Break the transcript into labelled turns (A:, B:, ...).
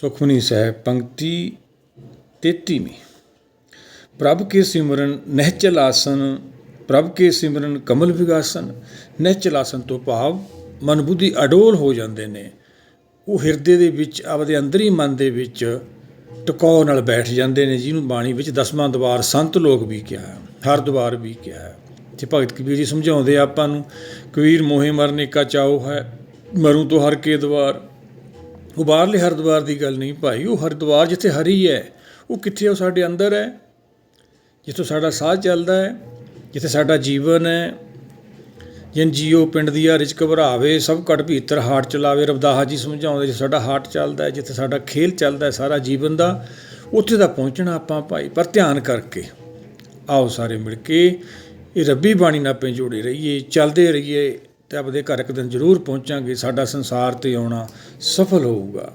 A: ਸੁਖਮਨੀ ਸਾਹਿਬ ਪੰਕਤੀ 33ਵੀਂ ਪ੍ਰਭ ਕੇ ਸਿਮਰਨ ਨਹਿਚਲ ਆਸਨ ਪ੍ਰਭ ਕੇ ਸਿਮਰਨ ਕਮਲ ਵਿਗਾਸਨ ਨਹਿਚਲ ਆਸਨ ਤੋਂ ਭਾਵ ਮਨ ਬੁੱਧੀ ਅਡੋਲ ਹੋ ਜਾਂਦੇ ਨੇ। ਉਹ ਹਿਰਦੇ ਦੇ ਵਿੱਚ ਆਪਦੇ ਅੰਦਰੀ ਮਨ ਦੇ ਵਿੱਚ ਟਿਕਾਉ ਨਾਲ ਬੈਠ ਜਾਂਦੇ ਨੇ ਜਿਹਨੂੰ ਬਾਣੀ ਵਿੱਚ ਦਸਵਾਂ ਦਵਾਰ ਸੰਤ ਲੋਕ ਵੀ ਕਿਹਾ ਹੈ, ਹਰ ਦਵਾਰ ਵੀ ਕਿਹਾ ਹੈ। ਤੇ ਭਗਤ ਕਬੀਰ ਜੀ ਸਮਝਾਉਂਦੇ ਆ ਆਪਾਂ ਨੂੰ ਕਬੀਰ ਮੋਹੇ ਮਰਨੇ ਕਾ ਚਾਉ ਹੈ ਮਰੂ ਤੋਂ ਹਰ ਕੇ ਦਵਾਰ। ਉਹ ਬਾਹਰਲੇ ਹਰਿਦੁਆਰ ਦੀ ਗੱਲ ਨਹੀਂ ਭਾਈ, ਉਹ ਹਰਿਦੁਆਰ ਜਿੱਥੇ ਹਰੀ ਹੈ, ਉਹ ਕਿੱਥੇ ਉਹ ਸਾਡੇ ਅੰਦਰ ਹੈ। ਜਿੱਥੋਂ ਸਾਡਾ ਸਾਹ ਚੱਲਦਾ ਹੈ, ਜਿੱਥੇ ਸਾਡਾ ਜੀਵਨ ਹੈ। ਜਿਨ ਜੀਓ ਪਿੰਡ ਦੀਆਂ ਰਿਚ ਘਬਰਾਵੇ, ਸਭ ਘਟ ਭੀਤਰ ਹਾਟ ਚਲਾਵੇ ਰਵਦਾਹਾ ਜੀ ਸਮਝਾਉਂਦੇ ਜੇ ਸਾਡਾ ਹਾਟ ਚੱਲਦਾ ਹੈ, ਜਿੱਥੇ ਸਾਡਾ ਖੇਲ ਚੱਲਦਾ ਹੈ, ਸਾਰਾ ਜੀਵਨ ਦਾ, ਉੱਥੇ ਦਾ ਪਹੁੰਚਣਾ ਆਪਾਂ ਭਾਈ, ਪਰ ਧਿਆਨ ਕਰਕੇ। ਆਓ ਸਾਰੇ ਮਿਲ ਕੇ ਇਹ ਰੱਬੀ ਬਾਣੀ ਨਾਲ ਆਪੇ ਜੋੜੇ ਰਹੀਏ, ਚੱਲਦੇ ਰਹੀਏ ਤੇ ਆਪਦੇ ਘਰ ਇੱਕ ਦਿਨ ਜ਼ਰੂਰ ਪਹੁੰਚਾਂਗੇ ਸਾਡਾ ਸੰਸਾਰ ਤੇ ਆਉਣਾ ਸਫਲ ਹੋਊਗਾ।